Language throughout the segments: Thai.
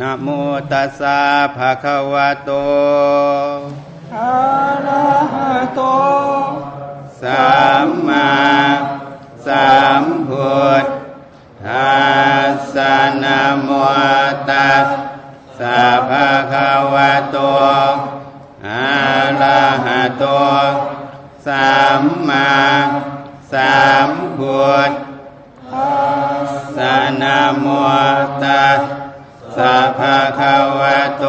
นะโมตัสสะภะคะวะโต อะระหะโต สัมมาสัมพุทธัสสะนะโมตัสสะภะคะวะโต อะระหะโต สัมมาสัมพุทธัสสะนะโมตัส สัพพะคะวะโต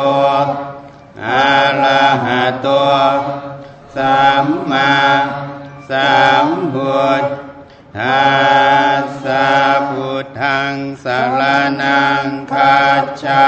อะระหะโตสัมมาสัมพุทธัสสะพุทธังสารนังคัจฉา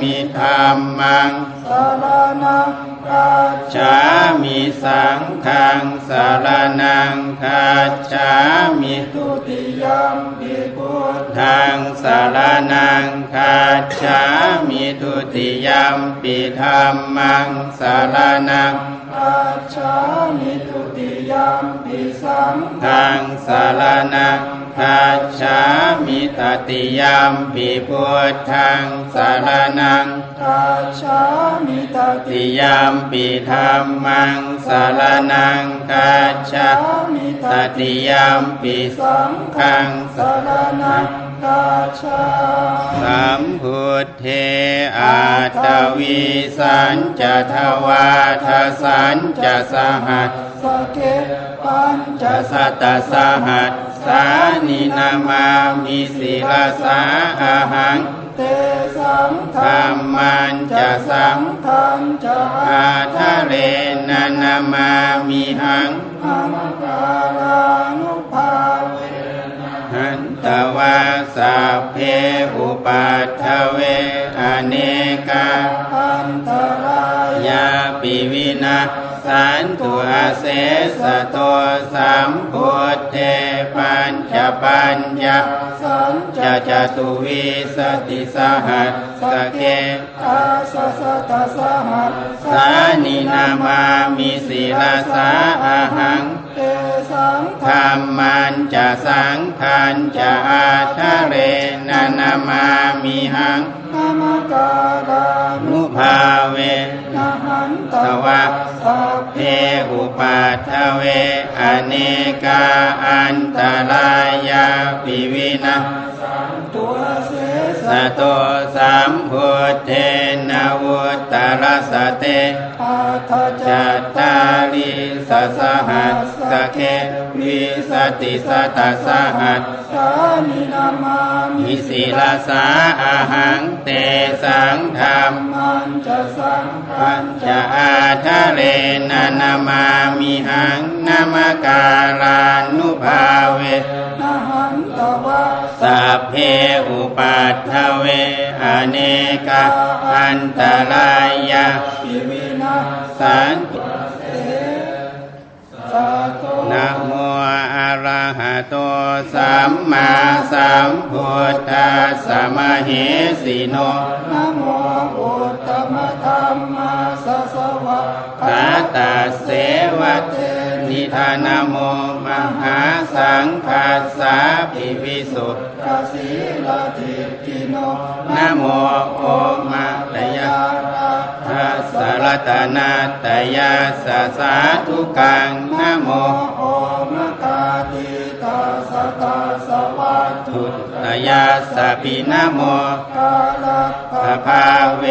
มิธรรมังสารนัง ฉาฉามิสังฆังสารนังคัจฉามิทุติยัมปิพุทธทังสารนังคัจฉามิทุติยัมปิธรรมังสารนังกัจฉามิทุติยัมปิสังฆัทังงสารนัง คัจฉามิตติยัมปิพุทธังสารนังกัจฉามิตติติยัมปิธรรมังสารนังคัจฉามิตติยัมปิสังฆัขังงสารนังกัจฉาสัมพุทเทอาตวิสัญจะทวาทสัญจะสหัสสเกปัญจจะสัตตสหัส สานินามามิศิลาสาอาหัง เตสังธรรมันจะสังทันจะอาทะเรนันามามิหังอังการานุภาเวหันตวาสัพเพอุปัฏฐเวอเนกาอันตรายยาปิวินา สันตุอาเสสะโตสัมพุทเทปัญจปัญญาสัญจจะจตุวิสติสหัสสเกอาสสะตสหัสสานินามามิศิลาสาอาหังเตสังธรรมันจะสังขันจะอาทะเรนนามามิหังนามการานุภาเวนาหันตวะสัพ เทอุปัฏฐเวอเนกาอันตรายาปิวินาตัวเสสสะโตสัมพุทเทนวุตตรสเต ทาจัจัตตาริสสหัสสะเควิสติสตัสหัสสานินามามิสิลาสาอาหังเตสังธรรมมันจะสังฆันญจอาทะเรนันามามิหังนามการานุภาเวนาหันตวะ สัพเพอุปัฏฐเวอเนกาอันตรายาปิวินาสันตุเสสะนะโมอะระหะโตสัมมาสัมพุทธัสสะมะเหสิโนนะโมอุตตมะธรรมาสสวะกาตาเสวะเต นิธานโมมหาสังคัสสะปิวิสุทธกสีลาทิกิโนนะโมโอมาตยาทัสสะรัตนาตยาสะสาธุกังนะโม พุทธยาสปินโมสภาภาเว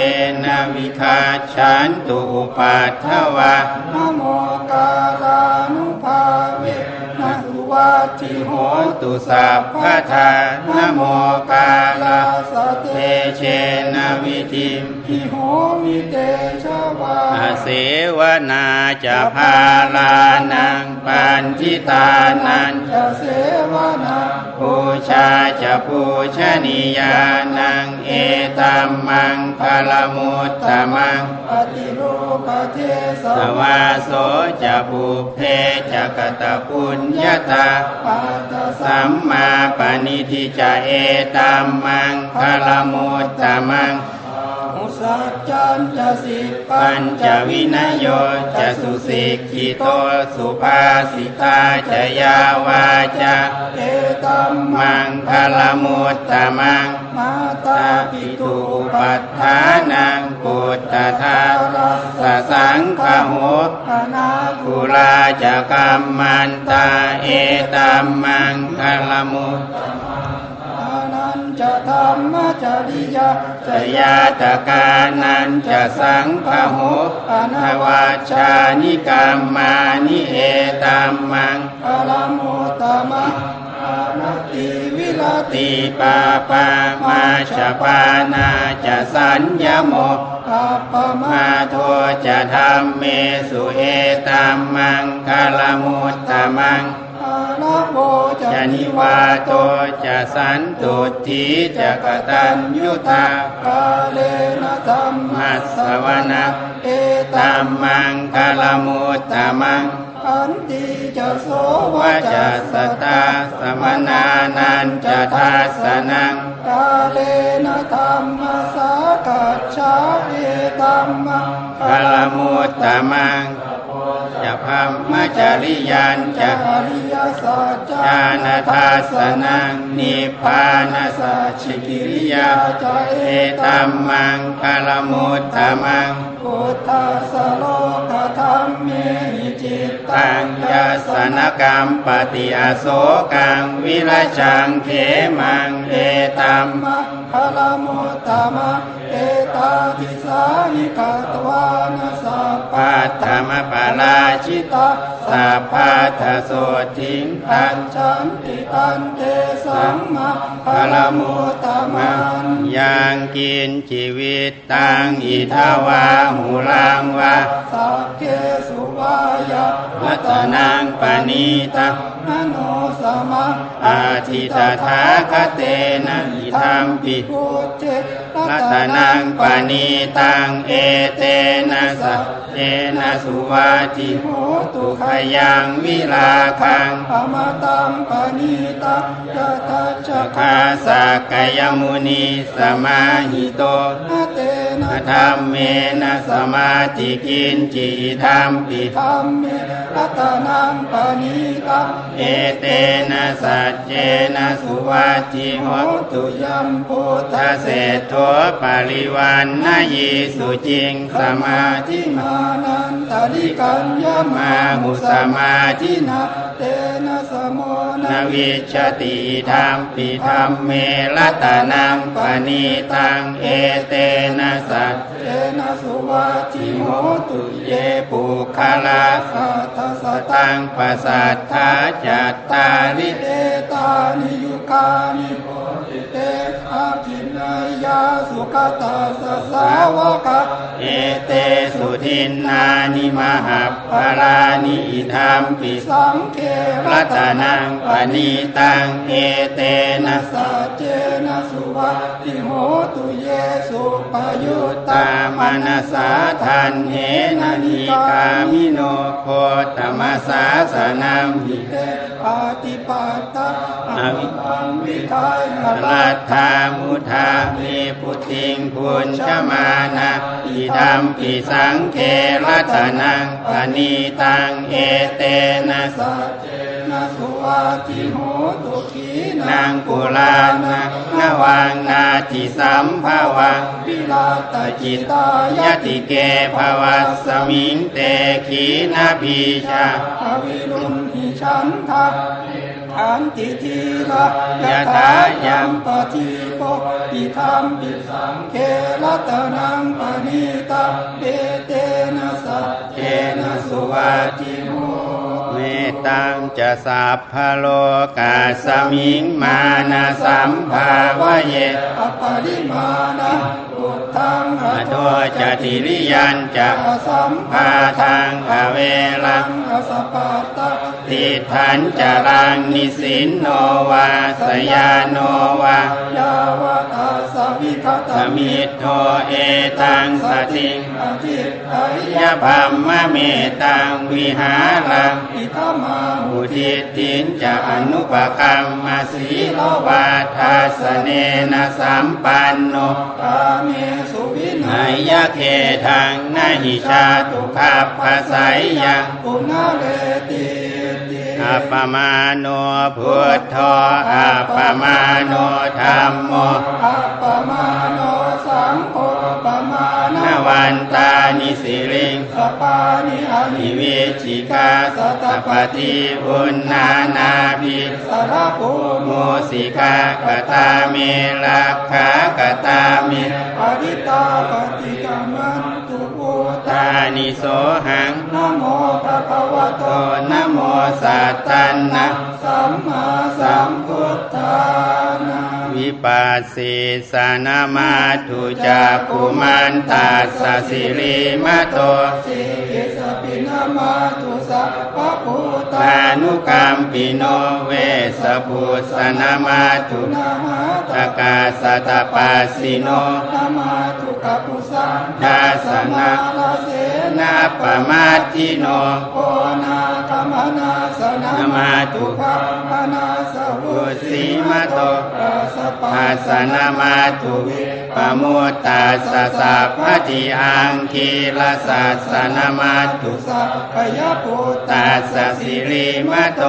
นวิคาชันตุปัทวานะโมกาลานุภาเว วัติโหตุสัพพะทานะโมกาลาสเตเตเชนวิธิมหิโหมิเตชะวาเสวนาจะพาลานังปันทิตานันจะเสวนาปูชาจะปูชนียานังเอตัมมังพลมุตตมังปฏิรูปเทสวาโสจะบุเพจะกตปุญญาตาสัสัมมาปณิทิจะเอตัมมังคลมุตตมังอุสัจจันจะสิปัญจวินโยจะสุสุสิสิกกขิขิโตสุภาสิตาจะยาวาจะเอตัมมังคลมุตตมัง มาตาปิตุปัฏฐานังปุตตทาสสังคโหปนากุลาจะกรรมมันตาเอตัมมังคลมุตอานันจะธรรมจริยาสยาตกานันจะสังคโหอนวัชานิกรรมานิเอตัมมังอะละโมตมะอานาติวิลา ติติปาปามาชปานาจะสัญญโมอาปะมะมาโทจะธรรมเมสุเอตัมมังคลมุตตมังอาละโมจะจะนิวาโตจะสันตุทีจะกตัญยุตากาเลนะธรรมมัสสวนะเอตัตัมมมังคลมุตตมัง อันติจะโสววาจะสตาสมนานันจะทัสสนังกาเลนะธรรมสากัจฉาเอตัมมังคลมุตตมังจะพัมมจริยันจะจาริยสัจจญาณทัสสนังนิพพานาสัจฉิกิริยาเอตัมมังคลมุตตมังพุทธัสสะโล ตังยาสนกรรมปฏิอโศกังวิรจังเขมังเอตัมมะคลโมตมะเอตาทิสานิกาตวานาสัพพะปัตถมปาราชิตาสัพพัทโสทิงตัตัญญชันติตันเตสัมมาคพลลมุมุตมัมังนยังกินชีวิตตังอิทาวาหุลังวาสัพเพสุวายะรัตนังปณิตังมโนสมะอาทิตถาคเตนะอิทัมปิพุทเจ รัตนังปณิตังเอเตนะสัจเจนะสุวาติโหตุขยังวิลาคังอมตัมปณิตังยะทัจจคาสากยมุนีสมาหิโตคะเตนะธรรมเมนะสมาธิกินจิธรรมปิธรรมเมรัตนังปณิตังเอเตนะสัจเจนะสุวัติโหตุยัมพุทธเศธโทปาริวันนายีสุจิงสมาธิมานันตริกัญญามาหุสมาธินาเตนะสมโมนนะวิชติธรรมปิธรรมเมรัตนังปณิตังเอเตนะสัจเตนะสุวัติโหตุเยปุคลาสัทสตังปัสสัทธาจัตตาริเตตานิยุคานิ เตอาทินายาสุขตาสสาวกะเอเตสุทินนานิมหาภารานิธรรมปิสังเครัตนังปณิตังเอเตนะสัจเจนะสุวั หตุเยสุปยุตตามนัสสาทันเหนะนิกามิโนโคตมสสาสนัมหิเตปาติปัตาอวิปังวิทายนรัตถามุทามีพุทิงคุณชมานะอิธรรมปิสังเครัตนังปณิตังเอเตนะสัจเจนะสุวัติโหตุขี นางกุลานานวังนาจิสัมภาวังวิลาตจิตตายติเกภวัสมิงเตขีนาพีชาอวิรุณหิฉันทะขันติทีละยะถาถายัมมปทีโปอิธรรมปิสังเครัตนังปณิตาเปเตนะสัจเจนะสุวัติโห เมตังจะสัพพะโลกาสมิงมานาสัมภาวะเยอปริมาณะพุทธังอโทจติริยันจะสัมภาทางอเวลังอสปาตะ ติทันจรังนิสินโนวาสยาโนวายาวตาสวิคตสมิทโทเอตังสติงอธิไตยะพัมมะเมตังวิหารังอิทามาอุทิศตินจะอนุปกรรมมาสีลวาทาสเนนะสัมปันโนกาเมสุวินันายยะเคทังนาหิชาตุขาภาษายยังปุณาเลติติ อัปปมาโนพุทโธอัปปมาโนธรรมโมอัปปมาโนสังโฆปมาณนวันตานิสิริงสปานิอานินิเวชิกาสัตปฏิบุญนานาภิสารภูโมมิสิกากตาเมลักขากตาเมปริตาปฏิาตานิโสหังนะโมพระภวะโตโตนะโมสัตตันนะสัมมาสัมพุทธา นาวิปัสสิสานามาตุจากกุมันตาสสิริมะโตสิกิสปินามาตุสัพพะพุทธาตานุกรรมปิโนเวสปุสนามาตุนามาตกาสตปัสสิโนนามาตุกัปุสังดาสนาลาเสนาปมาทิโนโอนาคมนาสนามาตุขัปนาส ปุสีมะโตปัสปะอาสนามาตุปะโมตตาสสะพะติอังคีลาสัสนามาตุสัพพยาปุตตาสสิริมะโต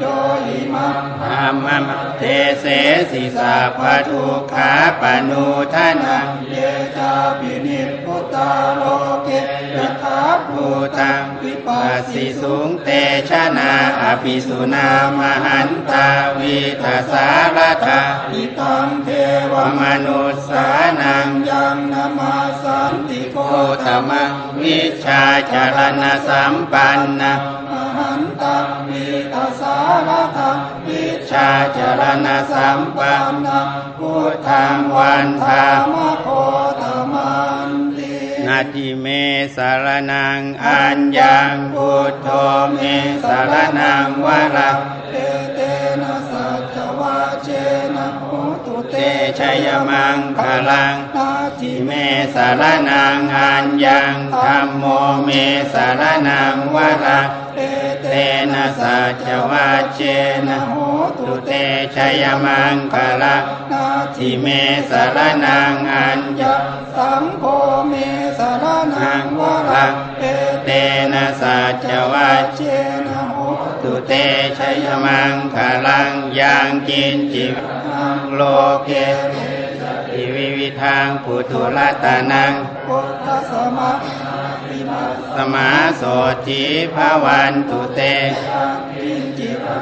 โยอิมังธรรมะเทเสสิสาพะทุกขาปนุทานังเยจาปินิพพุ ตาโลเกยถาภูตังวิปัสสิสิสุงเตชะนาอภิสุนามหันตาวิทสารธาอิตังเทวมนุสสานังยังนามาสันติโกโอตมังวิชาจารณสัมปันนะมหันตังวิทสารทัวิชาจรณะสัมปันนังพุทธังวันธามโคตมันติ นาทิเมสารนังอัญญังพุทโธเมสารนังวรังเตเตนะสัจวะเจนะโหตุเตชยมังคลังนาทิเมสารนังอัญญังธรรมโมเมสารนังวรัง เตนะสัจวัชเชนะโหตุเตชยมังคลังนาทิเมสารนังอัญญัยะสังโฆเมสารนังวรังเตเตนะสัจวัชเชนะโหตุเตชยมังคลังยังกินจิวังโลเก ทิวิวิทางปุถุรัตนังพุทธสมาธิมาสมาโสทิภาวันตุเตปินจิ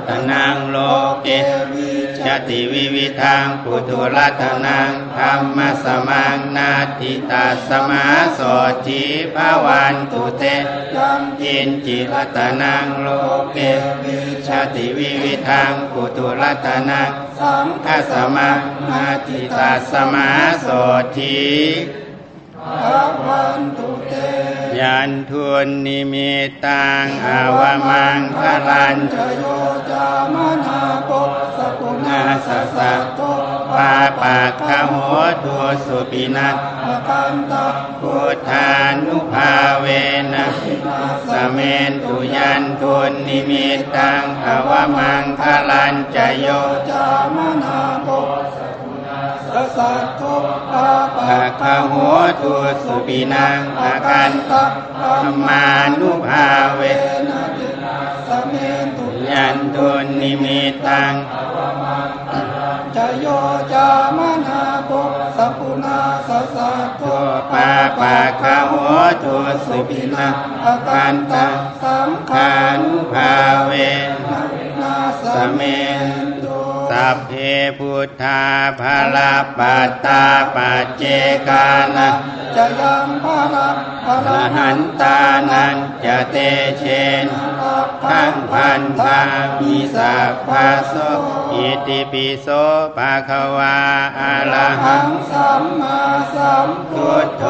ตนังโลเกวิจติวิวิทางปุถุรัตนังธรรมสมังนาทิตาสมาโสทิภาวันตุเตยังยินจิรัตนังโลเกวิชาติวิวิทางปุตุรัตนังสังฆสมานาทิตาสมาโสทีฆวันตุเต ยันทุนนิมิตังอาวมังคลันจโยจามนาโกสกุณาสสะโตปาปากขโหตุสุปินัสอกันตะพุทธานุภาเวนะสเมนตุยันทุนนิมิตังอาวมังคลันจโยจามนาโกสกุณา สสะโตาปะภาหัวตุสุปินังอากันตธรรมานุภาเวนะติสเมนตุยันตุนิมิตังจโยจามนาโกสกุณาสสะตโตปาปาคหัวตุสุปินังอากันตสังคานุภาเวนาสเมน สัพเพพุทธาภาลาปัตตาปัจเจกานะจะยังพระรักพอรระหันตานันจะเตเชนขังพันธามิสัพพะโสอิติปิโสภะควาอะระหังสัมมาสัมพุทโธ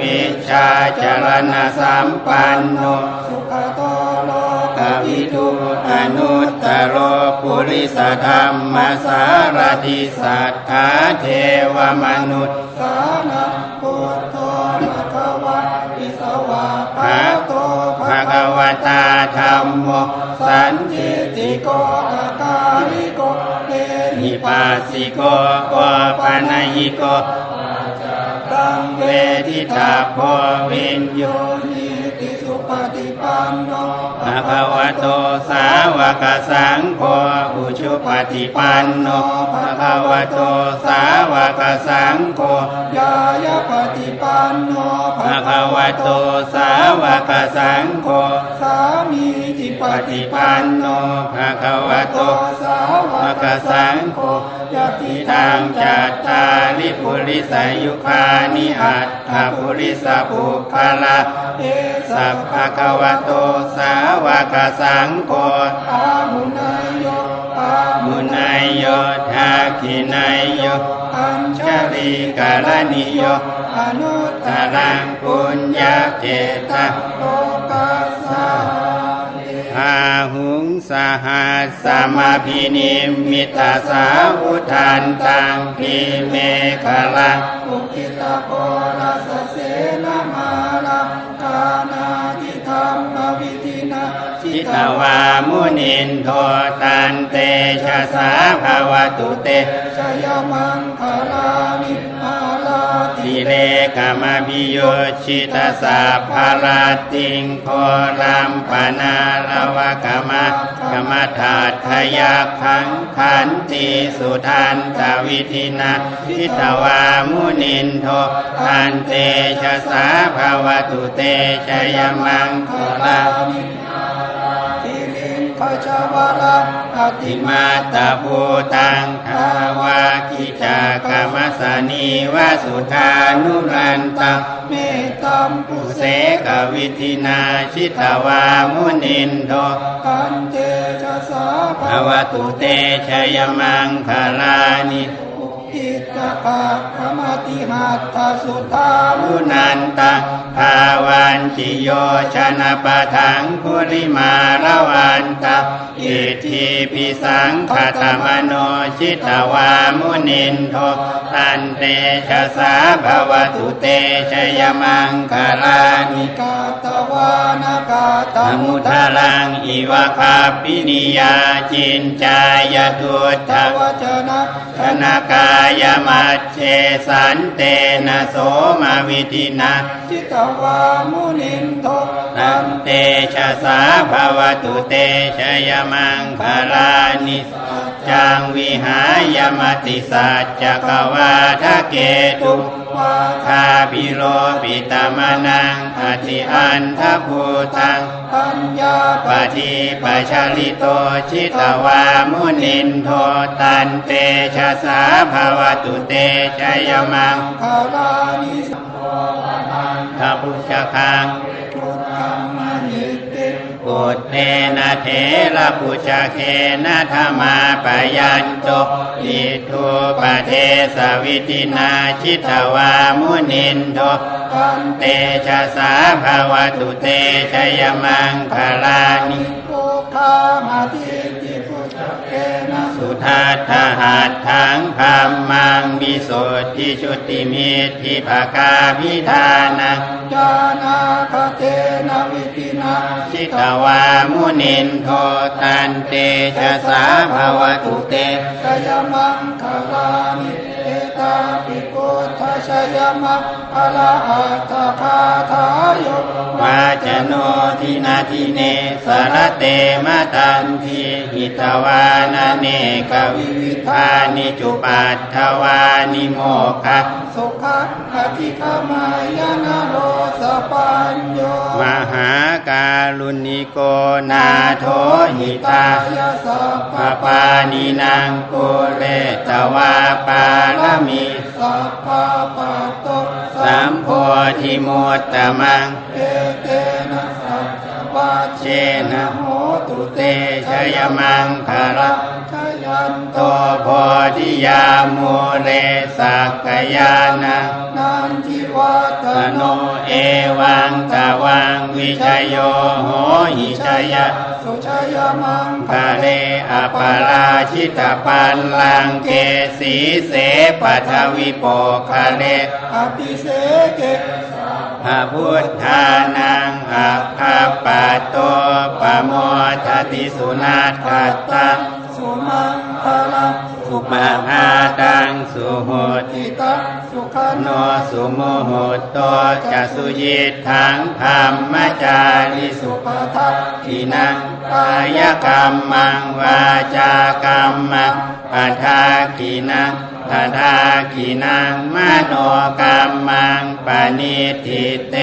วิชาจรณะสัมปันโนสุขโต วิทุอนุตตรโรปุริสธรรมสารติสัทธาเทวมนุษย์สานะพุทโธภะคะวะอิสวะภะโตภะคะวตาธรรมโมสันจิติโกอาการิโกเตนิหิปัสสิโกโอปะนหิโกตังเวเวทิตาโพวินโยนิติสุปฏิปันโน ภะควะโตสาวกสังโฆอุชุปฏิปันโนภะควะโตสาวกสังโฆยายาปฏิปันโนภะควะโตสาวกสังโฆสามีจิปฏิปันโนภะควะโตสาวกสังโฆยะติทางจัตตาตาลิปุริสายุคานิอัตถปุริสปุคละ เอสัพพะคะวะโตสาวกสังโฆอาหุนายโยอามุนายโยทาคินายโยอัญชชาลีกาลนิโยอนุตตารังปุญญาเจตะโลกัสสะอาหุงสหัสสมาพินิมิตาสาวุทันตังพิเมฆลังอุคิตาโพรัสเสนาม นาทิธรรมวิธินาจิตวามุนินโทตันเตชะสาภาวตุเตชยมังคลานิมาลา ติเลกามพิโยชิตาสาภาราติงโครัมปนาลวะกามะกามถาทยาขังขันติสุทันตวิธินาจิตวามุนินโทตันเตชะสาภาวตุเตชยมังคลาทิ ขจาวราอติติมามาตาภูตังทาวากิจากามัสานีวาสุธานุรันตังเมตตัมปุปุเสเสกวิธินาชิตาวามุนินโทกันเตชะสาภาวตุเตชยมังคลานิอุกิตปะขมติหัตถสุธามุมุนันต ภาวันติโยชนะปะทังคุริมาระวันตาอิทิปิสังขตมโนชิตาวามุนินโทตันเตชะสาภาวตุเตชยมังคลานิกาตวานากาตมุทารังอิวะคาปินิยาจินจายตุตถวจนะธนากายมัจเจสันเตนะโสมาวิธินาจิตวามุนินโทตันเตชะสาภาวตุเตชยมังคลานิจังวิหายมติสัจจกวาทะเกตุวาคาพิโลปิตามนังอธิอันทภูตังปัญญาปฏิปัชาลิโตชิตวามุนินโทตันเตชะสาภาวตุเตชยมังคาลานิส ทัพุชคังพุทธังมหิติปุตเตนะเถระปุชเคนะธรรมาปยัญโตอิทุปเทสวิตินาชิตวามุนินโทกันเตชะสาภาวตุเตชยมังคลานิโภคามาทิติ สุทัตถหัตถังธรรมังวิโสทิชุติมิตทิภาคาพิธานังจานาคเตนะวิตินาชิตวามุนินโทตันเตชะสาภาวตุเตชยมังคลานิเอ ตาปิพุทธชยมังอรหัตถาทายโยวาจโนทินาทิเนสารเตมะตันทีหิตวานาเนกวิวิธานิจุปัตถวานิโมคะสุขังอธิคมายนาโร ปัญโยมหาการุณิโกนาโทหิตายสปปานินางกุเรตวาปารมีสัพพะปัตโตสัมโพธิมุตตมังเอเตนะสัจวาเชเชนะโหตุเตชยมังคาระชยันโตโพธิยามูเรสักกยานังนันทิ วัตโนเอวังตะวังวิชยโยโหหิชยะสุชยมังกาเรอปาราชิตปันลังเกสีเสปัทวิโปคาเรอภิเสเกพระพุทธานังอัคคปะโตปะโมทติสุนาทัตตัง สุมังคลังสุปหาตังสุโหติทิตังสุขนโนสุโมโหโตจะสุยิทังธรรมจาริสุปทัทินังกายกรรมังวาจากรรมังปัทากินัง ทธากินังมโนกรรมังปณิทิเต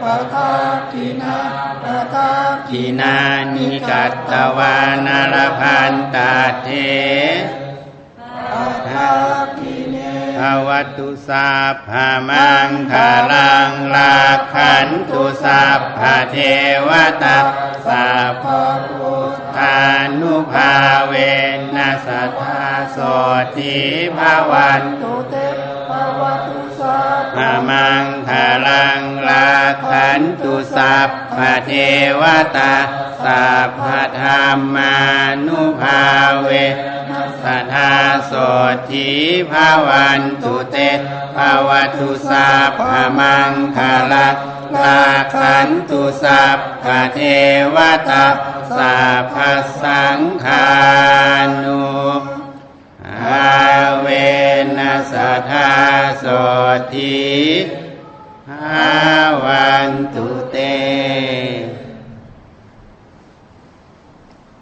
ปทากินาปทากินานิกัตตวานารพันตาเทปทากิ เนภวตุสัพพะมังคาลังลาขันตุสัพพะเทวตาสัพพุทธานุภาเวนัสทธาโสติภาวันตุเตภวตุสัพพะมังคาลังลาขันตุสัพพะเทวตาสัพพะธรรมานุภาเว สัทธาโสติภาวันตุเตภาวตุสัพพมังคาลังลาขันตุสัพพเทวตาสัพพสังฆานุอาเวนัสทาโสติภาวันตุเต